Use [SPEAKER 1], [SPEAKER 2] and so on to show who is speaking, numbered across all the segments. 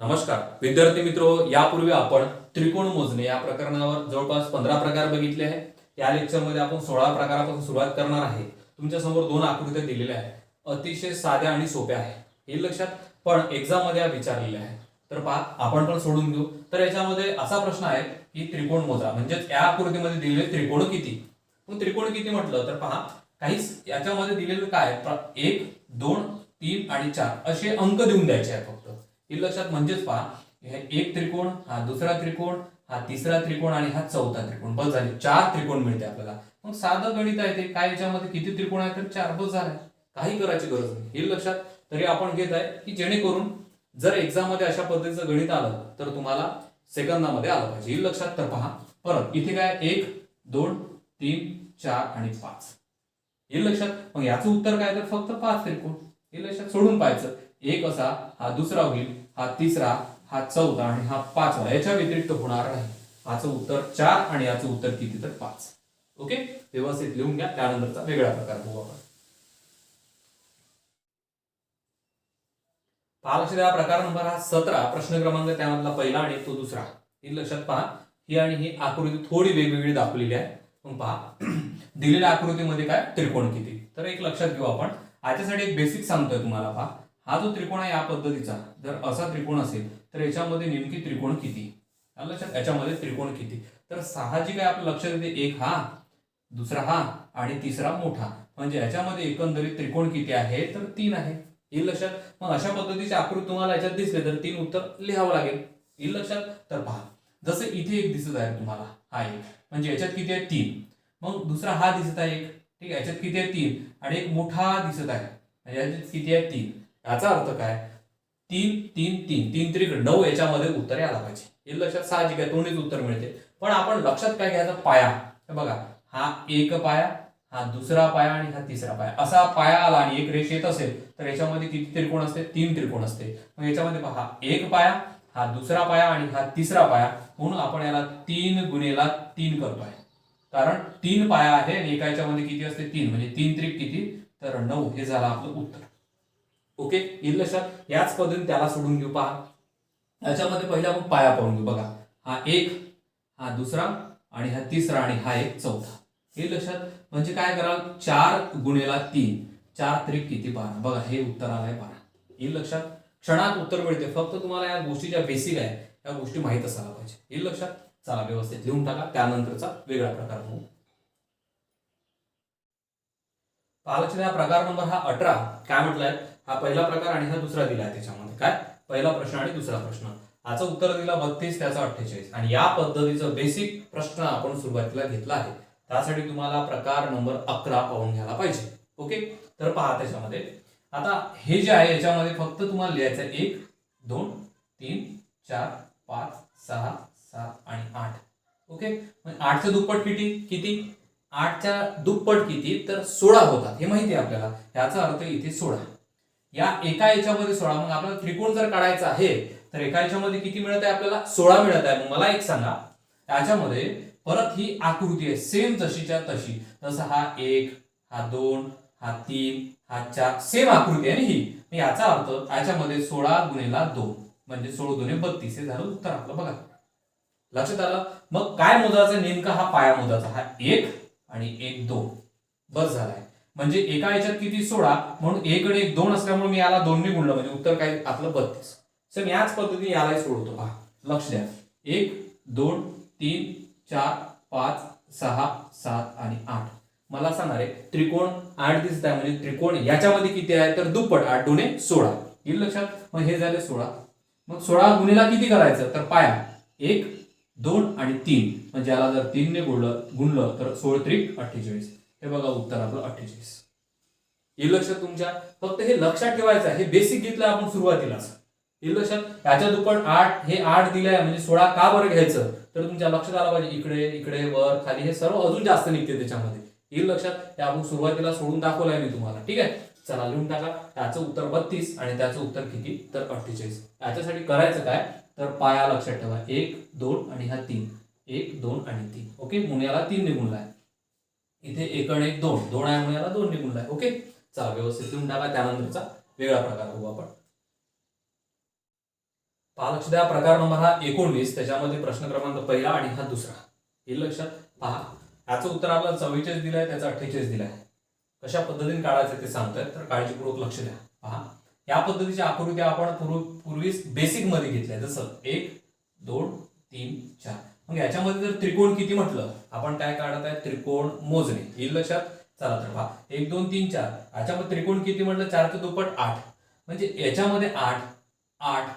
[SPEAKER 1] नमस्कार. विद्यार्थी मित्रो यापूर्वी आपण त्रिकोण मोजणे या प्रकरणावर जवळपास पंधरा प्रकार बघितले आहे या लेक्चरमध्ये आपण सोळा प्रकारापासून सुरुवात करणार आहे. तुमच्यासमोर दोन आकृत्या दिलेल्या आहेत. अतिशय साध्या आणि सोप्या आहे हे लक्षात पण एक्झाममध्ये विचारलेल्या आहे तर पहा आपण पण सोडून घेऊ. तर याच्यामध्ये असा प्रश्न आहे की त्रिकोण मोजा. म्हणजेच या आकृतीमध्ये दिलेले त्रिकोण किती? मग त्रिकोण किती म्हटलं तर पहा काहीच याच्यामध्ये दिलेलं काय? एक दोन तीन आणि चार. असे अंक देऊन द्यायचे आहे फक्त. हे लक्षात म्हणजेच पहा एक त्रिकोण हा दुसरा त्रिकोण हा तिसरा त्रिकोण आणि हा चौथा त्रिकोण. बस झाले. चार त्रिकोण मिळते आपल्याला. मग साधं गणित आहे ते. काय याच्यामध्ये किती त्रिकोण आहे तर चार. बस झालाय काही करायची गरज नाही. हे लक्षात तरी आपण घेत आहे की जेणेकरून जर एक्झाममध्ये अशा पद्धतीचं गणित आलं तर तुम्हाला सेकंदामध्ये आलं पाहिजे. हे लक्षात तर पहा. परत इथे काय? एक दोन तीन चार आणि पाच. हे लक्षात. मग याचं उत्तर काय? तर फक्त पाच त्रिकोण. हे लक्षात सोडून पाहायचं. एक असा हा दुसरा होईल हा तिसरा हा चौथा आणि हा पाचवा. याच्या व्यतिरिक्त होणार नाही याचं उत्तर चार आणि याचं उत्तर किती तर पाच. ओके? व्यवस्थित लिहून घ्या. त्यानंतरचा वेगळा प्रकार बघू आपण. पहा लक्ष द्या प्रकार नंबर हा सतरा. प्रश्न क्रमांक त्यामधला पहिला आणि तो दुसरा. ही लक्षात पहा. ही आणि ही आकृती थोडी वेगवेगळी दाखवलेली आहे. मग पहा. दिलेल्या आकृतीमध्ये काय? त्रिकोण किती? तर एक लक्षात घेऊ आपण. याच्यासाठी एक बेसिक सांगतोय तुम्हाला पहा. हा जो त्रिकोण आहे या पद्धतीचा जर असा त्रिकोण असेल तर याच्यामध्ये नेमकी त्रिकोण किती? लक्षात याच्यामध्ये त्रिकोण किती? तर साहजिक आहे आपलं लक्षात येते एक हा दुसरा हा आणि तिसरा मोठा. म्हणजे याच्यामध्ये एकंदरीत त्रिकोण किती आहे? तर तीन आहे. हे लक्षात? मग अशा पद्धतीचे आकृती तुम्हाला याच्यात दिसले तर तीन उत्तर लिहावं लागेल. येईल लक्षात? तर पहा. जसं इथे एक दिसत आहे तुम्हाला हा एक. म्हणजे याच्यात किती आहे? तीन. मग दुसरा हा दिसत आहे एक. ठीक आहे? याच्यात किती आहे? तीन. आणि एक मोठा दिसत आहे. म्हणजे याच्यात किती आहे? तीन. याचा अर्थ काय? तीन तीन तीन तीन त्रिक नऊ याच्यामध्ये उत्तर यायला पाहिजे हे लक्षात साहजिक आहे तोंडीच उत्तर मिळते. पण आपण लक्षात काय घ्यायचा? पाया. बघा हा एक पाया हा दुसरा पाया आणि हा तिसरा पाया. असा पाया आला आणि एक रेष येत असेल तर याच्यामध्ये किती त्रिकोण असते? तीन त्रिकोण असते. मग याच्यामध्ये पहा एक पाया हा दुसरा पाया आणि हा तिसरा पाया. म्हणून आपण याला तीन गुणेला तीन करतोय कारण तीन पाया आहे आणि एका याच्यामध्ये किती असते? तीन. म्हणजे तीन त्रिक किती? तर नऊ. हे झालं आपलं उत्तर. ओके येईल लक्षात? याच पद्धतीने त्याला सोडून घेऊ पहा. याच्यामध्ये पहिला आपण पाया पाहून घेऊ. बघा. हा एक हा दुसरा आणि हा तिसरा आणि हा एक चौथा. हे लक्षात? म्हणजे काय कराल? चार गुणेला तीन. चार त्रिक किती बारा बघा हे उत्तर आलंय बारा येईल लक्षात? क्षणात उत्तर मिळते. फक्त तुम्हाला या गोष्टी ज्या बेसिक आहे. या गोष्टी माहीत असायला पाहिजे. हे लक्षात? चला व्यवस्थित लिहून टाका. त्यानंतरचा वेगळा प्रकार बघू. पालकच्या प्रकार नंबर हा अठरा. काय म्हटलाय? हा पहिला प्रकार आणि हा दुसरा दिलाय त्याच्यामध्ये. काय? पहिला प्रश्न आणि दुसरा प्रश्न. याचं उत्तर दिला बत्तीस त्याचा अठ्ठेचाळीस. आणि या पद्धतीचं बेसिक प्रश्न आपण सुरुवातीला घेतला आहे. त्यासाठी तुम्हाला प्रकार नंबर अकरा पाहून घ्यायला पाहिजे. ओके? तर पहा त्याच्यामध्ये. आता हे जे आहे याच्यामध्ये फक्त तुम्हाला लिहायचं आहे. एक दोन तीन चार पाच सहा सात आणि आठ. ओके? आठचं दुप्पट किती? किती? आठच्या दुप्पट किती? तर सोळा होतात. हे माहिती आहे आपल्याला. याचा अर्थ इथे सोळा. या एका याच्यामध्ये सोळा. मग आपल्याला त्रिकोण जर काढायचा आहे तर एका याच्यामध्ये किती मिळत आहे आपल्याला? सोळा मिळत आहे. मग मला एक सांगा. याच्यामध्ये परत ही आकृती आहे. सेम जशीच्या तशी. जसं हा एक हा दोन हा तीन हा चार. सेम आकृती आहे ही. मग याचा अर्थ याच्यामध्ये सोळा गुणेला दोन. म्हणजे सोळा दुने बत्तीस. हे झालं उत्तर आपलं. बघा. लक्षात आलं? मग काय मोजायचं? नेमका हा पाया मोजायचा. हा एक आणि एक दोन. बस झालाय. म्हणजे एका याच्यात किती सोळा म्हणून एक आणि एक दोन असल्यामुळे मी याला दोन्ही गुणलं म्हणजे उत्तर काय? आपलं बत्तीस. सर याच पद्धतीने यालाही सोडवतो. पहा लक्ष द्या. एक दोन तीन चार पाच सहा सात आणि आठ. मला सांगणार आहे त्रिकोण आठ दिसत आहे म्हणजे त्रिकोण याच्यामध्ये किती आहे? तर दुप्पट आठ दोने सोळा. येईल लक्षात? मग हे झाले सोळा. मग सोळा गुणीला किती करायचं? तर पाया. एक दोन आणि तीन. म्हणजे याला जर तीनने गुणलं गुणलं तर सोळ त्रिक अठ्ठेचाळीस. हे बघा उत्तर आपलं अठ्ठेचाळीस. हे लक्षात तुमच्या फक्त हे लक्षात ठेवायचं हे बेसिक घेतलं आपण सुरुवातीलाच हे लक्षात ह्याच्या दुप्पट आठ हे आठ दिले आहे म्हणजे सोळा का बरं घ्यायचं? तर तुमच्या लक्षात आलं पाहिजे इकडे इकडे वर खाली हे सर्व अजून जास्त निघते त्याच्यामध्ये. हे लक्षात हे आपण सुरुवातीला सोडून दाखवलंय मी तुम्हाला ठीक आहे? चला लिहून टाका. त्याचं उत्तर बत्तीस आणि त्याचं उत्तर किती? तर अठ्ठेचाळीस. याच्यासाठी करायचं काय? तर पाया लक्षात ठेवा. एक दोन आणि हा तीन. एक दोन आणि तीन. ओके? मुन्याला तीन निघून आहे इथे एक आणि एक दोन. दोन आहे म्हणून याला दोन निघून आहे ओके चला व्यवस्थित लिहून टाका. त्यानंतरचा वेगळा प्रकार बघू आपण. पहा लक्ष द्या. प्रकार नंबर हा एकोणवीस. त्याच्यामध्ये प्रश्न क्रमांक पहिला आणि हा दुसरा. हे लक्षात पहा. याचं उत्तर आपल्याला चव्वेचाळीस दिलंय त्याचं अठ्ठेचाळीस दिलंय. कशा पद्धतीने काढायचं ते सांगतोय. तर काळजीपूर्वक लक्ष द्या. पहा. या पद्धतीच्या आकृत्या आपण पूर्व पूर्वी बेसिकमध्ये घेतल्या जसं एक दोन तीन चार. मग याच्यामध्ये जर त्रिकोण किती म्हटलं आपण काय काढत आहे? त्रिकोण मोजणे. येईल लक्षात? चला तर पहा. एक दोन तीन चार. याच्यामध्ये त्रिकोण किती म्हटलं? चारचं दुप्पट आठ. म्हणजे याच्यामध्ये आठ आठ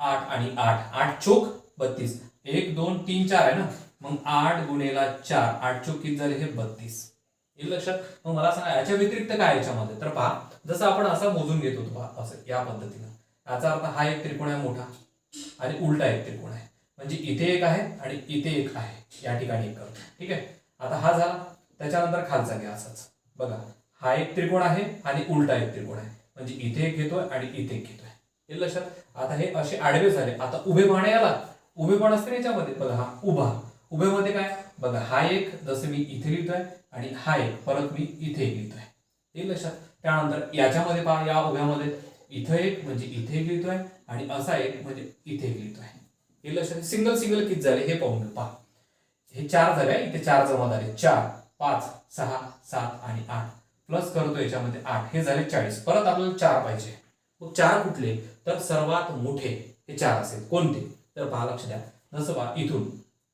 [SPEAKER 1] आठ आणि आठ. आठ चोक बत्तीस. एक दोन तीन चार आहे ना? मग आठ गुणेला चार. आठ चोक किती झाले? हे बत्तीस. येईल लक्षात? मग मला सांगा याच्या व्यतिरिक्त काय याच्यामध्ये? तर पहा जसं आपण असा मोजून घेत होतो पहा असं या पद्धतीनं. याचा अर्थ हा एक त्रिकोण आहे मोठा आणि उलटा एक त्रिकोण आहे. म्हणजे इथे एक आहे आणि इथे एक आहे. या ठिकाणी एक करतो. ठीक आहे? आता हा झाला. त्याच्यानंतर खालचा घ्या असाच. बघा. हा एक त्रिकोण आहे आणि उलटा एक त्रिकोण आहे. म्हणजे इथे एक घेतोय आणि इथे एक घेतोय. हे लक्षात? आता हे असे आडवे झाले. आता उभे पाहणे याला. उभे पण असते याच्यामध्ये. बघा हा उभा. उभेमध्ये काय? बघा हा एक जसं मी इथे लिहितोय आणि हा एक. परत मी इथे एक लिहितोय. हे लक्षात? त्यानंतर याच्यामध्ये पहा या उभ्यामध्ये. इथं एक म्हणजे इथे एक लिहितोय आणि असा एक म्हणजे इथे एक लिहितोय. हे लक्षात सिंगल सिंगल किती झाले हे पाहून घेऊ. पहा. हे चार झाले इथे चार जमा झाले. चार पाच सहा सात आणि आठ. प्लस करतो याच्यामध्ये आठ. हे झाले चाळीस. परत आपल्याला चार पाहिजे. मग चार कुठले? तर सर्वात मोठे हे चार असेल. कोणते? तर पहा लक्ष द्या. जसं पहा इथून.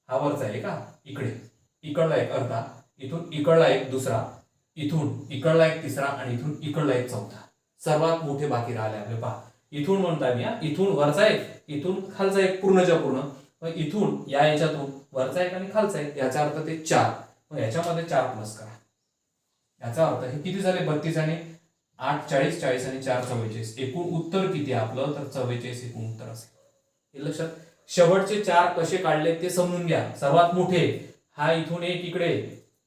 [SPEAKER 1] हा वरचा आहे का? इकडे. इकडला एक अर्धा. इथून इकडला एक दुसरा. इथून इकडला एक तिसरा आणि इथून इकडला एक चौथा. सर्वात मोठे बाकी राहिले आपले पहा. इथून म्हणताय मी हा. इथून वरचा एक इथून खालचा एक पूर्णच्या पूर्ण. मग इथून या याच्यातून वरचा एक आणि खालचा एक याचा अर्थ ते चार. मग याच्यामध्ये चार प्लस करा याचा अर्थ हे किती झाले? बत्तीस आणि आठ चाळीस चाळीस आणि चार चव्वेचाळीस. एकूण उत्तर किती आपलं? तर चव्वेचाळीस एकूण उत्तर असेल. हे लक्षात. शेवटचे चार कसे काढले ते समजून घ्या. सर्वात मोठे हा इथून एक इकडे.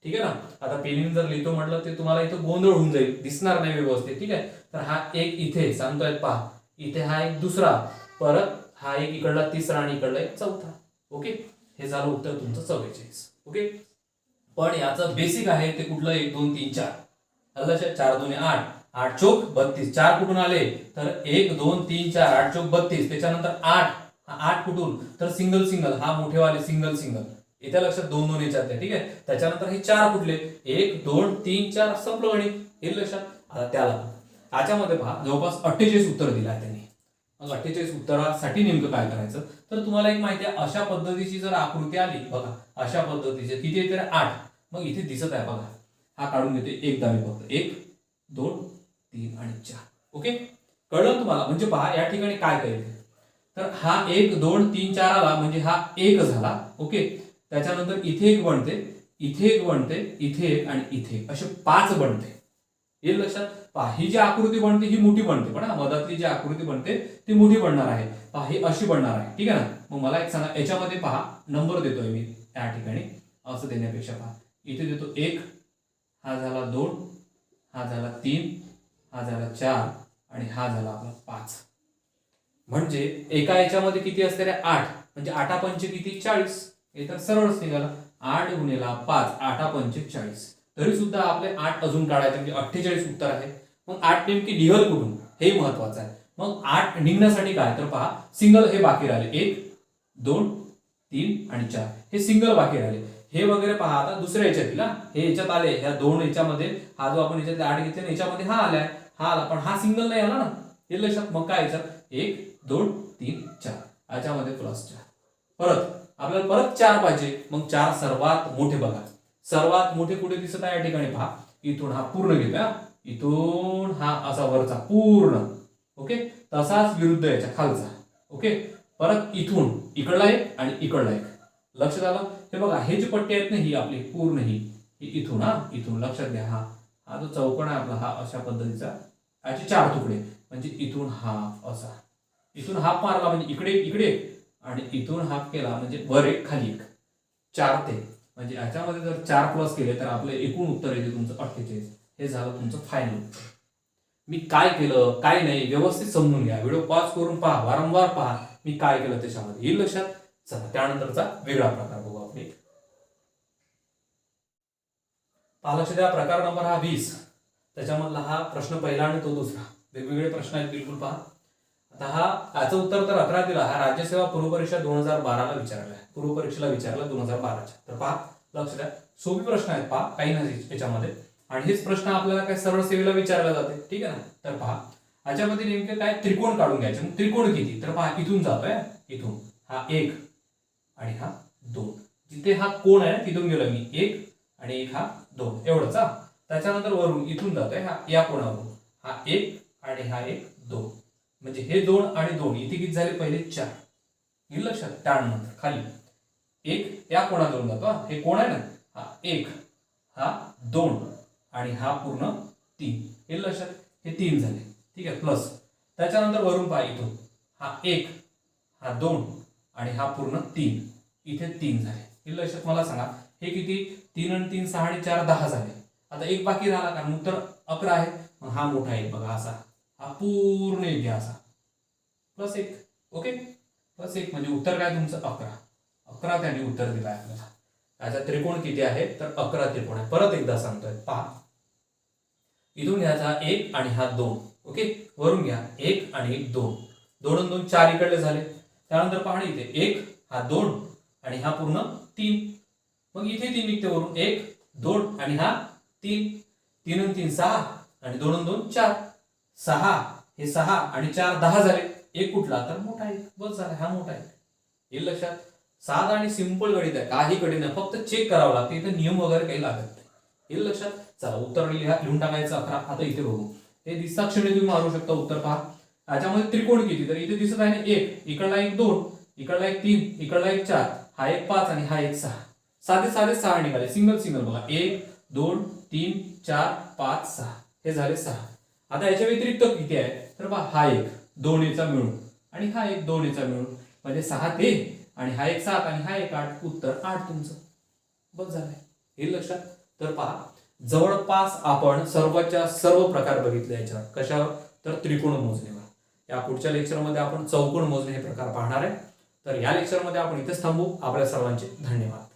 [SPEAKER 1] ठीक आहे ना? आता पेनिंग जर लिहितो म्हटलं ते तुम्हाला इथं गोंधळ होऊन जाईल. दिसणार नाही व्यवस्थित. ठीक आहे? तर हा एक इथे सांगतोय पहा. इथे हा एक दुसरा परत हा एक इकडला तिसरा आणि इकडला एक चौथा. ओके हे झालं उत्तर तुमचं चव्वेचाळीस. ओके पण याचं बेसिक आहे ते कुठलं? एक दोन तीन चार. आलं चार दोन आठ. आठ चोक बत्तीस. चार कुठून आले? तर एक दोन तीन चार आठ चोक बत्तीस. त्याच्यानंतर आठ. आठ कुठून? तर सिंगल सिंगल हा मोठेवाले सिंगल सिंगल इथे लक्षात दोन दोन याच्यात ठीक आहे? त्याच्यानंतर हे चार कुठले? एक दोन तीन चार. संपलं आणि हे लक्षात? आता त्याला. त्याच्यामध्ये पहा जवळपास अठ्ठेचाळीस उत्तर दिलं आहे त्यांनी. मग अठ्ठेचाळीस उत्तरासाठी नेमकं काय करायचं? तर तुम्हाला एक माहिती आहे अशा पद्धतीची जर आकृती आली बघा अशा पद्धतीचे किती येते आठ. मग इथे दिसत आहे बघा. हा काढून घेते एकदा मी फक्त. एक दोन तीन आणि चार. ओके? कळलं तुम्हाला? म्हणजे पहा या ठिकाणी काय कळते तर हा एक दोन तीन चार आला म्हणजे हा एक झाला. ओके? त्याच्यानंतर इथे एक बनते इथे एक बनते इथे एक आणि इथे असे पाच बनते. हे लक्षात पहा ही जी आकृती बनते ही मोठी बनते. पण मधातली जी आकृती बनते ती मोठी बनणार आहे. पहा ही अशी बनणार आहे. ठीक आहे ना? मग मला एक सांगा याच्यामध्ये पहा नंबर देतोय मी त्या ठिकाणी. असं देण्यापेक्षा पहा. इथे देतो एक हा झाला दोन हा झाला तीन हा झाला चार आणि हा झाला आपला पाच. म्हणजे एका याच्यामध्ये किती असते रे? आठ. म्हणजे आठा पंच किती? चाळीस. हे तर सरळच निघाला. आठ गुणेला पाच आठा पंच चाळीस. तरी सुद्धा आपले आठ अजून काढायचे म्हणजे अठ्ठेचाळीस उत्तर आहे. मग आठ नेमकी निघल कुठून? हे महत्वाचं आहे. मग आठ निघण्यासाठी काय? तर पहा सिंगल हे बाकी राहिले. एक दोन तीन आणि चार. हे सिंगल बाकी राहिले. हे वगैरे पहा आता दुसऱ्या याच्यातील ना हे याच्यात आले. ह्या दोन याच्यामध्ये हा जो आपण याच्यात आठ घेतले याच्यामध्ये हा आलाय. हा आला पण हा सिंगल नाही आला ना? हे लक्षात मग काय याच्यात? एक दोन तीन चार. याच्यामध्ये प्लस चार. परत आपल्याला परत चार पाहिजे. मग चार सर्वात मोठे बघा. सर्वात मोठे कुठे दिसत आहे या ठिकाणी? पहा इथून हा पूर्ण घेतोय इथून हा असा वरचा पूर्ण. ओके? तसाच विरुद्ध याच्या खालचा. ओके? परत इथून इकडला एक आणि इकडला एक. लक्षात आलं? हे बघा हे जी पट्टी आहेत ना ही आपली पूर्ण ही इथून हा. इथून लक्षात घ्या हा. हा जो चौकण आहे आपला हा अशा पद्धतीचा. याचे चार तुकडे. म्हणजे इथून हाफ असा. इथून हाफ मारला म्हणजे इकडे इकडे. आणि इथून हाफ केला म्हणजे वर एक खाली एक. चार ते. म्हणजे याच्यामध्ये जर चार क्रॉस केले तर आपलं एकूण उत्तर येते तुमचं अठ्ठेचाळीस. हे झालं तुमचं फायनल उत्तर. मी काय केलं काय नाही व्यवस्थित समजून घ्या. व्हिडिओ पॉज करून पहा वारंवार पहा मी काय केलं त्याच्यामध्ये. येईल लक्षात? चला त्यानंतरचा वेगळा प्रकार बघू आपण एक. लक्ष द्या प्रकार नंबर हा वीस. त्याच्यामधला हा प्रश्न पहिला आणि तो दुसरा. वेगवेगळे प्रश्न आहेत बिलकुल पहा. आता हा याचं उत्तर तर अकरा दिला. हा राज्यसेवा पूर्व परीक्षा दोन हजार बाराला विचारला आहे. पूर्व परीक्षेला विचारला दोन हजार बाराच्या. तर पहा लक्ष द्या. सोपी प्रश्न आहेत पहा काही नाही याच्यामध्ये. आणि हेच प्रश्न आपल्याला काय सरळ सेवेला विचारला जाते. ठीक आहे ना? तर पहा याच्यामध्ये नेमके काय त्रिकोण काढून घ्यायचे. मग त्रिकोण किती? तर पहा इथून जातोय. इथून. हा एक आणि हा दोन. जिथे हा कोण आहे तिथून गेलो मी. एक आणि एक हा दोन. एवढंच हा. त्याच्यानंतर वरून इथून जातोय हा या कोणावरून. हा एक आणि हा एक दोन. म्हणजे हे दोन आणि दोन इथे किती झाले? पहिले चार. येईल लक्षात नंतर खाली. एक या कोणाजवळून जातो हा. हे कोण आहे ना? हा एक. हा दोन. आणि हा पूर्ण तीन. येईल लक्षात हे तीन झाले. ठीक आहे प्लस त्याच्यानंतर वरून पहा इथून. हा एक हा दोन आणि हा पूर्ण तीन. इथे तीन झाले. हे लक्षात मला सांगा हे किती? तीन आणि तीन सहा आणि चार दहा झाले. आता एक बाकी राहिला कारण उत्तर अकरा आहे. मग हा मोठा एक बघा असा. हा पूर्ण एक घ्या असा प्लस एक ओके? प्लस एक म्हणजे उत्तर काय तुमचं? अकरा. अकरा त्यांनी उत्तर दिलं आहे आपल्याला. त्याचा त्रिकोण किती आहे? तर अकरा त्रिकोण आहे. परत एकदा सांगतोय. पहा. इथून घ्यायचा एक आणि हा दोन. ओके? वरून घ्या. एक आणि एक दोन. दोन दोन चार इकडले झाले. त्यानंतर पहा इथे. एक हा दोन आणि हा पूर्ण तीन. मग इथे तीन निघते वरून. एक दोन आणि हा तीन. तीन तीन सहा आणि दोन दोन चार. सहा हे सहा आणि चार दहा झाले. एक कुठला तर मोठा एक बस झाला हा मोठा एक. हे लक्षात. साधा आणि सिंपल गणित आहे. काही गणित नाही फक्त चेक करावं लागतं. इथे नियम वगैरे काही लागत नाही. हे लक्षात. चला उत्तर लिहा. लिहून टाकायचं अकरा. आता इथे बघू. हे दिसता क्षणी तुम्ही मारू शकता उत्तर पहा. याच्यामध्ये त्रिकोण किती? तर इथे दिसत आहे ना एक. इकडला एक दोन. इकडला एक तीन. इकडला एक चार. हा एक पाच आणि हा एक सहा. साधे साधे सहा निघाले. सिंगल सिंगल बघा. एक दोन तीन चार पाच सहा. हे झाले सहा. आता याच्या व्यतिरिक्त किती आहे? तर पहा हा एक दोन याचा मिळून आणि हा एक दोन याचा मिळून म्हणजे सहा ते आणि हा एक सात आणि हा एक आठ उत्तर आठ तुमचं. बस झालंय. हे लक्षात. तर पहा जवळपास आपण सर्वच्या सर्व प्रकार बघितले याच्यावर. कशावर? तर त्रिकोण मोजणीवर. या पुढच्या लेक्चरमध्ये आपण चौकोन मोजणे हे प्रकार पाहणार आहे. तर या लेक्चरमध्ये आपण इथेच थांबू. आपल्या सर्वांचे धन्यवाद.